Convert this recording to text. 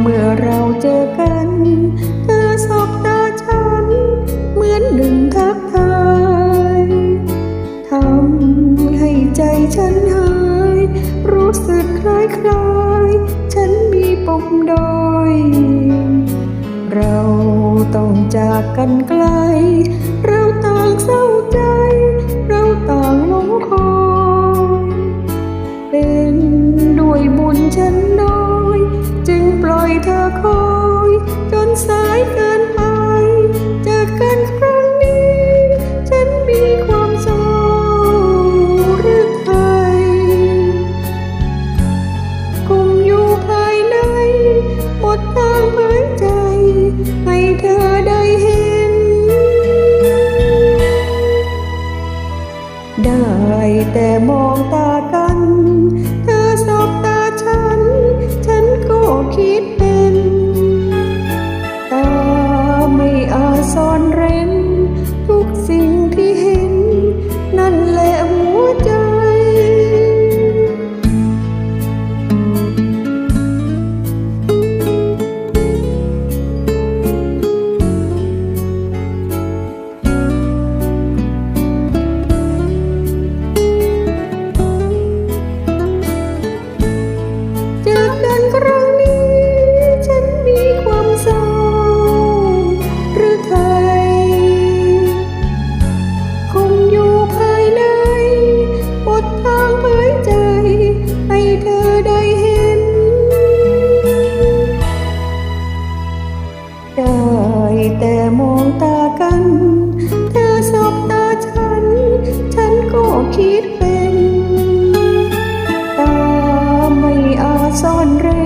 เมื่อเราเจอกันเธอสบตาฉัน เหมือนดึงทักทายทำให้ใจฉันหาย รู้สึกคลายคลายฉันมีปมดอย เราต้องจากกันไกล เธอคอยจนสายเกินไปเจอกันครั้งนี้ ฉันมีความเศร้าหรือไทยกุมอยู่ภายในหมดทางเผยใจ ให้เธอได้เห็น ได้แต่มองตากัน เธอสบตาฉัน ฉันก็คิด จอกันครั้งนี้ ฉันมีความเศร้าหรือไทย คงอยู่ภายในหมดทางเผยใจ ให้เธอได้เห็น ได้แต่มองตากัน ซ่อนเร้น